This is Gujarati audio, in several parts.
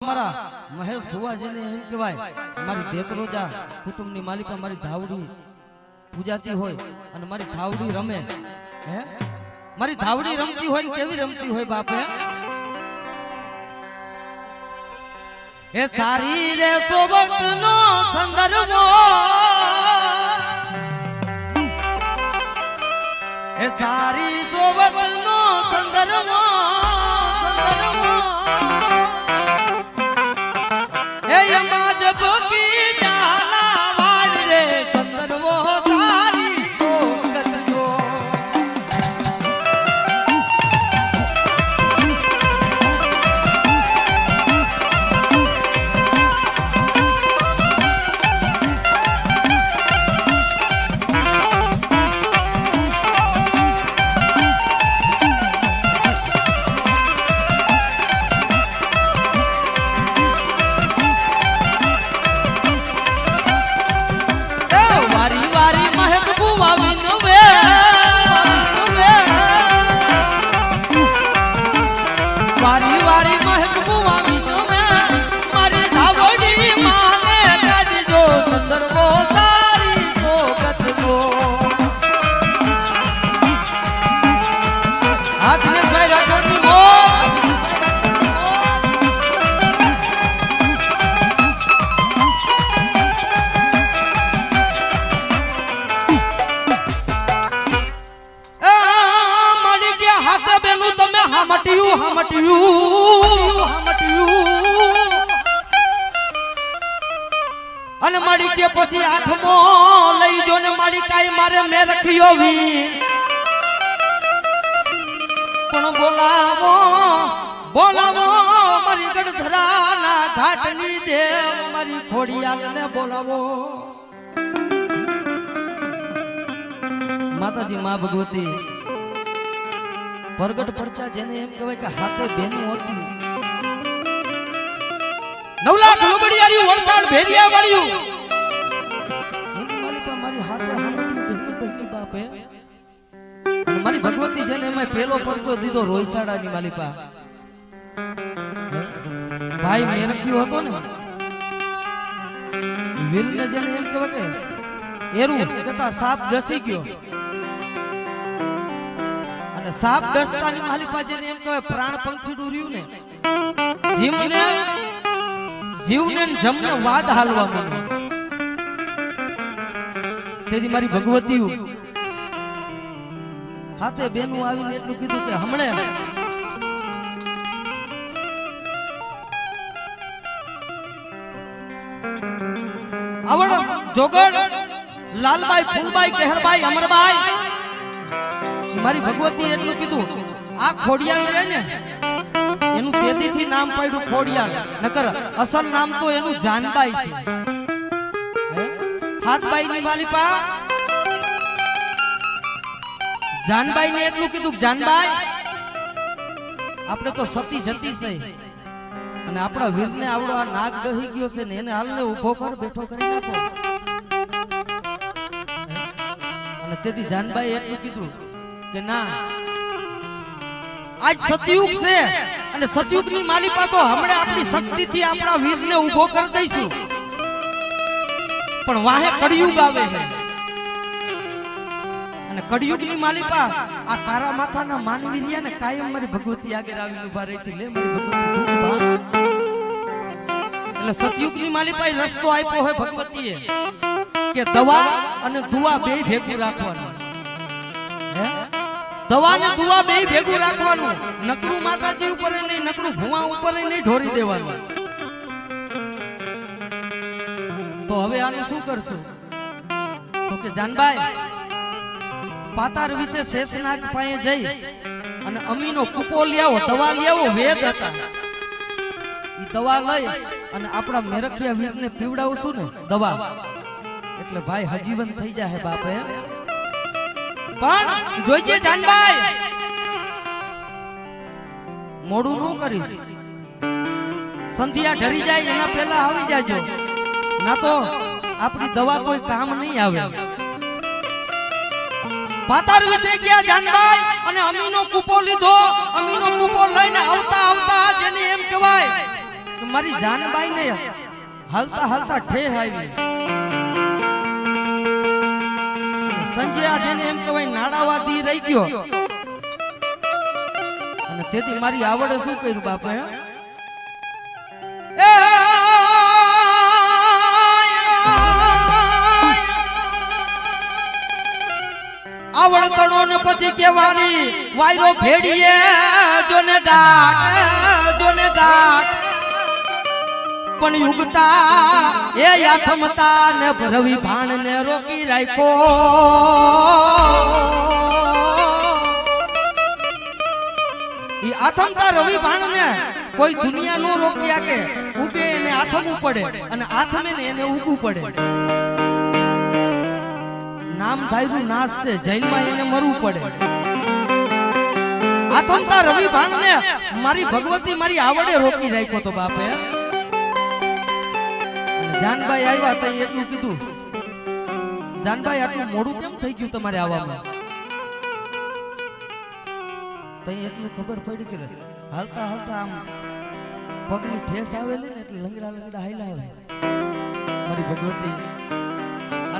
મારા મહેશ ભુવાજીને એમ કહેવાય, મારી દેતરોજા કુટુંબની માલિકા મારી ધાવડી પૂજાતી હોય અને મારી ધાવડી રમે. હે? મારી ધાવડી રમતી હોય ને કેવી રમતી હોય બાપે એ સારી રે સોબતનો સંદર્ભો મારી કાઈ મારે મે રખ્યો વી પણ બોલાવો બોલાવો મારી ગઢધરાના ઘાટની દેવ, મારી ખોડિયાલને બોલાવો. માતાજી, માં ભગવતી, પ્રગટ પરચા જેને એમ કહેવાય કે હાથે બેનું હતું. નવલા ઘોબડિયારી વળતાડ ભેરિયા વાળ્યું એમાં પેલો પરચો દીધો રોયસાડાની માલિકા ભાઈ મેરખ્યો હતો ને. વીરને જેને એમ કહેવાય કે એરું કહેતા સાપ ડસી ગયો. અને સાપ દસતાની માલિકા જેને એમ કહેવાય પ્રાણ પંખી ડૂર્યું ને. જીવને જીવને જમને વાદ હાલવા માંડ્યો. તેથી મારી ભગવતી હાથે બેનું આવીને એટલું કીધું કે હમણે આવડ જોગડ લાલબાઈ, ફૂલબાઈ, કહેરબાઈ, અમરબાઈ, મારી ભગવતી એટલું કીધું, આ ખોડિયાળ રહે ને, એનું તેદીથી નામ પાડ્યું ખોડિયાળ, નકર અસલ નામ તો એનું જાનબાઈ છે? હાથબાઈ ની માલિપા જાનબાઈ ને એટલું કીધું જાનબાઈ, આપણે તો સતી જતી છે. અને આપણા વીરને આવડો આ નાગ દહી ગયો છે ને એને હાલને ઊભો કર, બેઠો કરી નાખો. અને તેથી જાનબાઈ એટલું કીધું કે ના, આજ સતયુગ છે અને સતયુગની માલિકા તો હમણાં આપણી શક્તિથી આપણા વીરને ઊભો કરી દઈશું. પણ વાહે કળિયુગ આવે છે. અને કળિયુગની માલિકા. આ તારા માથાના માનવી રહ્યા ને કાયમ મારી ભગવતી આગળ આવી ઊભા રહી છે. લે મારી ભગવતી. એટલે સતયુગની માલિકાએ રસ્તો આપ્યો હોય ભગવતીએ કે દવા અને દુવા બે ભેગું રાખવાનું. દવા ને દુવા બે ભેગું રાખવાનું. નકરું માતાજી ઉપર નહીં નકરું ભુવા ઉપર નહીં ઢોરી દેવાનું. તો હવે આનું શું કરશું? તો કે જાનભાઈ પાતાર વિશે શેષનાગ પાસે જઈ અને અમીનો કૂપો લ્યાવો, દવા લ્યાવો, વેદ હતા. ઈ દવા લઈ અને આપણા મેરખિયા વીરને પીવડાવશું ને દવા. એટલે ભાઈ હજીવન થઈ જાય બાપે. પણ જોઈજે જાનભાઈ, મોડું નું કરીશ. સંધ્યા ઢરી જાય, એના પહેલા આવી જાજો. ના તો આપણી દવા કોઈ કામ નહીં આવે. પાતાર વિશે ગયા જાનભાઈ અને અમીનો કૂપો લીધો. અમીનો કૂપો લઈને આવતા આવતા જેને એમ કહેવાય કે મારી જાનબાઈ ને હાલતા હાલતા ઠેહ આવી. સંજયા જેને એમ કહેવાય નાડાવાદી રહી ગયો. અને તેથી મારી આવડે શું કર્યું બાપે આવડતણો ને પછી કેવાની વાયરો ભેડીએ જોને દાટ જોને દાટ પણ યુગતા એ યાથમતા ને ભરવી ભાણ ને રોકી રાખો ઈ આથમતા રવિ ભાણ ને કોઈ દુનિયા નો રોકી આકે ઉગે એને આથમવું પડે અને આથમે ને એને ઉગવું પડે. નામ ધાર્યું નાશ છે, જેલમાં એને મરવું પડે. આથમતા રવિ ભાણ ને મારી ભગવતી મારી આવડે રોકી રાખ્યો તો બાપે જાનભાઈ આવ્યા તો એટલું કીધું, જાનભાઈ, આટલું મોડું કેમ થઈ ગયું તમારે આવવામાં? તઈ એટલું ખબર પડી કે હાલતા હાલતા આમ પગની ઠેસ આવેલી ને એટલે લંગડા લંગડા હાલ્યા આવે. મારી ભગવતી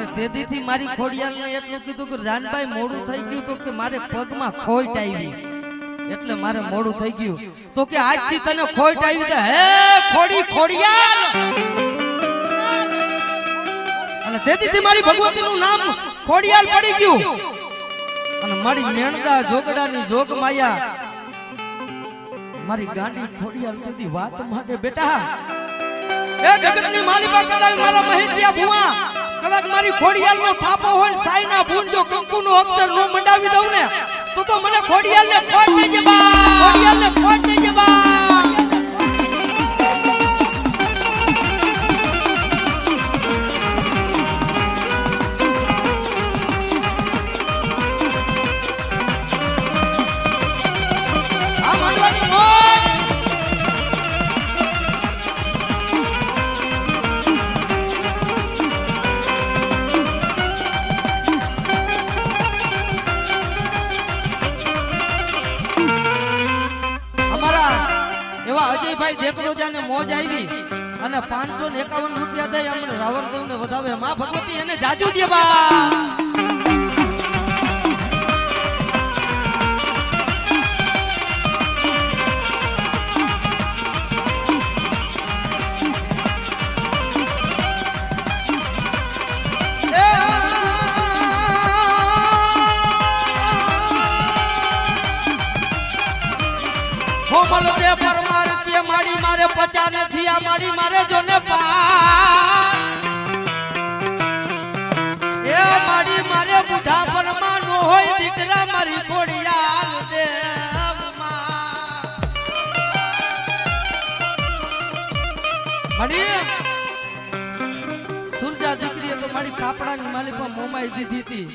અને તેદીથી મારી ખોડિયાલને એટલું કીધું કે જાનભાઈ મોડું થઈ ગયું તો કે મારે પગમાં ખોટ આવી. એટલે મારે મોડું થઈ ગયું. તો કે આજથી તને ખોટ આવી છે હે, ખોડી ખોડિયાલ! અને તેદીથી મારી ભગવતીનું નામ ખોડિયાલ પડી ગયું. અને મારી મેણદા જોગડાની જોગ માયા, મારી ગાંડી ખોડિયાલ કીધી વાત માટે બેટા એ જગતની માલિકા કદાચ મારા મહેશિયા ભુવા. કદાચ મારી ખોડિયાલનો થાપો હોય સાઈના ભૂન જો કંકુનો અક્ષર નો મંડાવી દઉં ને, તો તો મને ખોડિયાલને ખોટ દેજે બા! ખોડિયાલને ખોટ દેજે બા! એવા અજયભાઈ દેખલો જાને મોજ આવી અને પાંચસો ને એકાવન રૂપિયા દઈ અમને રાવણ ને વધાવે. માં ભગવતી એને જાજુ દે મારે ને થિયા મારી મારે જોને પા એ મારી મારે બુઢા પણ માનો હોય, દીકરા મારી ખોડિયાલ દે માડી સુરજા દીકરીએ તો મારી કાપડાની માલી પણ મોમાઈ દીધી હતી.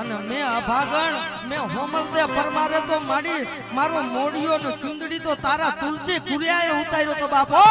અને મેં અભાગણ મેં હોમલદે પરમારે તો મારી, મારો મોડિયો નો ચુંદડી તો તારા તુલસી કુરિયાએ ઉતાર્યો તો બાપો!